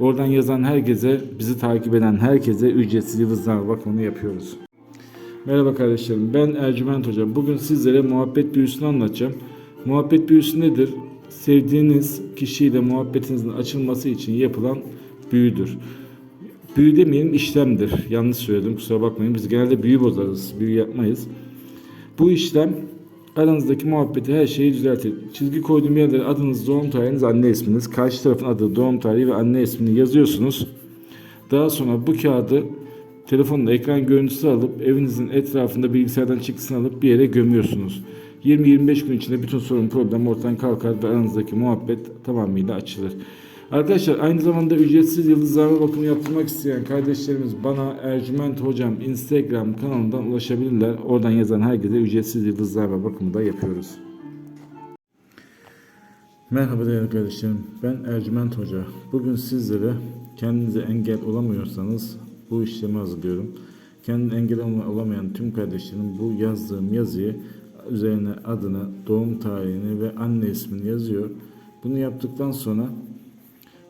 Oradan yazan herkese, bizi takip eden herkese ücretsiz yıldızname bakımını yapıyoruz. Merhaba kardeşlerim, ben Ercüment Hocam. Bugün sizlere muhabbet büyüsünü anlatacağım. Muhabbet büyüsü nedir? Sevdiğiniz kişiyle muhabbetinizin açılması için yapılan büyüdür. Büyü demeyelim işlemdir. Yanlış söyledim kusura bakmayın. Biz genelde büyü bozarız. Büyü yapmayız. Bu işlem aranızdaki muhabbeti her şeyi düzeltir. Çizgi koyduğum yerlere adınız, doğum tarihiniz, anne isminiz, karşı tarafın adı, doğum tarihi ve anne ismini yazıyorsunuz. Daha sonra bu kağıdı telefonla ekran görüntüsü alıp evinizin etrafında bilgisayardan çıktısını alıp bir yere gömüyorsunuz. 20-25 gün içinde bütün sorun problem ortadan kalkar ve aranızdaki muhabbet tamamıyla açılır. Arkadaşlar aynı zamanda ücretsiz yıldızlama bakımı yaptırmak isteyen kardeşlerimiz bana Ercüment Hocam Instagram kanalından ulaşabilirler. Oradan yazan herkese ücretsiz yıldızlama bakımı da yapıyoruz. Merhaba değerli kardeşlerim. Ben Ercüment Hoca. Bugün sizlere kendinize engel olamıyorsanız bu işlemi hazırlıyorum. Kendine engel olamayan tüm kardeşlerim bu yazdığım yazıyı üzerine adını, doğum tarihini ve anne ismini yazıyor. Bunu yaptıktan sonra